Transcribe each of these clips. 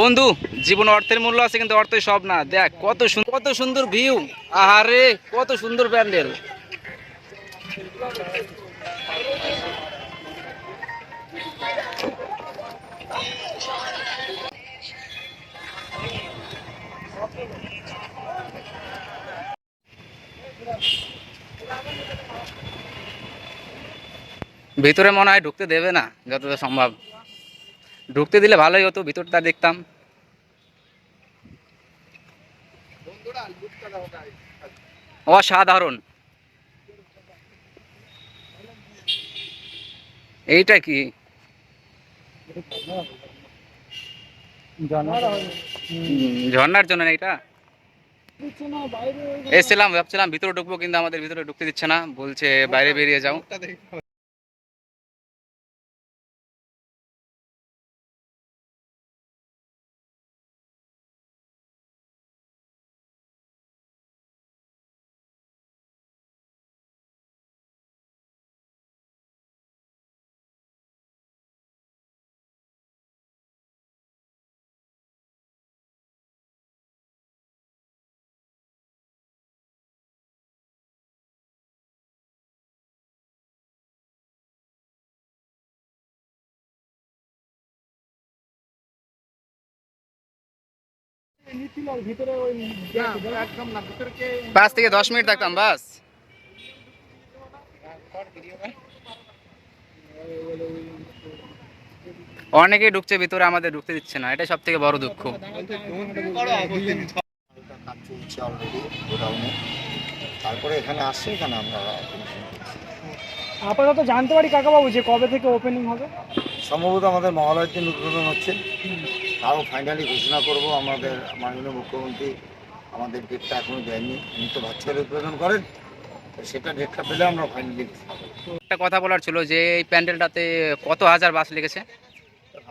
বন্ধু, জীবন অর্থের মূল্য আছে, কিন্তু অর্থই সব না। দেখ, কত সুন্দর কত সুন্দর ভিউ আহারে, কত সুন্দর প্যান্ডেল। ভিতরে মনে হয় ঢুকতে দেবে না, যতটা সম্ভব। ঢুকতে দিলে ভালোই হতো ভিতরটা দেখতাম। অসাধারণ। এইটা কি? হুম, ঝর্ণার জন্য এটা এসেছিলাম ভাবছিলাম ভিতরে ঢুকবো কিন্তু আমাদের ভিতরে ঢুকতে দিচ্ছে না। বলছে বাইরে বেরিয়ে যাও। পাঁচ থেকে দশ মিনিট থাকতাম বাস। অনেকেই ঢুকছে ভিতরে আমাদের ঢুকতে দিচ্ছে না এটাই সব থেকে বড় দুঃখ। তারপরে এখানে আসছে এখানে আমরা আপাতত জানতে পারি কাকাবাবু যে কবে থেকে ওপেনিং হবে। সম্ভবত আমাদের মহালয়ের দিন উদ্বোধন হচ্ছে। তাও ফাইনালি ঘোষণা করব আমাদের মাননীয় মুখ্যমন্ত্রী আমাদের ডেটটা এখনও দেয়নি উনি তো ভার্চুয়াল উদ্বোধন করেন তো সেটা ডেটটা পেলে আমরা ফাইনালি ঘোষণা একটা কথা বলার ছিল যে এই প্যান্ডেলটাতে কত হাজার বাস লেগেছে?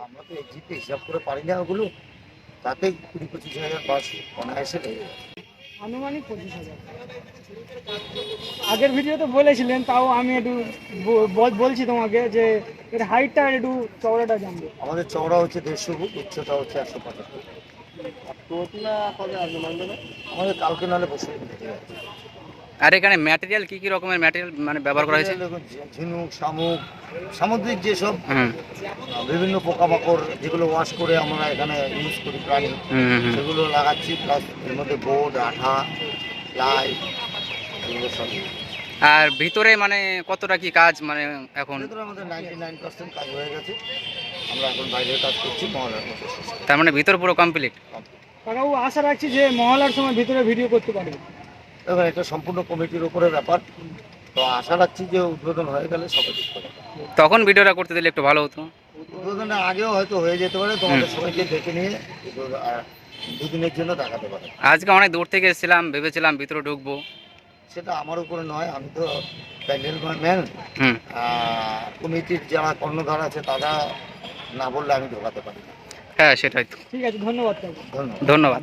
আমরা তো এক্সিটে হিসাব করে পারি না ওগুলো তাতে কুড়ি পঁচিশ হাজার বাস অনায়াসে লেগে আনুমানিক পঁচিশ হাজার। আগের ভিডিওতে বলেছিলেন তাও আমি একটু বলছি তোমাকে যে এর হাইটটা আর একটু চওড়াটা জানব। আমাদের চওড়া হচ্ছে দেড়শো ফুট উচ্চতা হচ্ছে একশো পঁচাত্তর আমাদের কালকে নাহলে বসে আর এখানে ম্যাটেরিয়াল কি কি রকমের ম্যাটেরিয়াল মানে ব্যবহার করা হয়েছে? দেখুন, ঝিনুক শামুক সামুদ্রিক যেসব বিভিন্ন পোকামাকড় যেগুলো ওয়াশ করে আমরা এখানে ইউজ করি প্রাণী সেগুলো লাগাচ্ছি প্লাস এর মধ্যে বোর্ড আঠা লাই এগুলো সব আর ভিতরে মানে কতটা কি কাজ মানে এখন? ভেতরে আমাদের নাইনটি নাইন পার্সেন্ট কাজ হয়ে গেছে। আমরা এখন বাইরের কাজ করছি মহলের তার মানে ভিতর পুরো কমপ্লিট আশা রাখছি যে মহলার সময় ভিতরে ভিডিও করতে পারবে। এবার এটা সম্পূর্ণ কমিটির উপরে ব্যাপার। তো আশা রাখছি যে উদ্বোধন হয়ে গেলে সবাই তখন ভিডিওটা করতে দিলে একটু ভালো হতো। উদ্বোধনের আগেও হয়তো হয়ে যেতে পারে তোমাদের সবাইকে ডেকে নিয়ে দুদিনের জন্য দেখাতে পারে। আজকে অনেক দূর থেকে এসেছিলাম ভেবেছিলাম ভিতরে ঢুকবো। সেটা আমার উপরে নয় আমি তো প্যান্ডেল ম্যান হুম। কমিটির যারা কর্ণধার আছে তারা না বললে আমি ঢোকাতে পারি না। হ্যাঁ সেটাই তো। ঠিক আছে ধন্যবাদ ধন্যবাদ। ধন্যবাদ।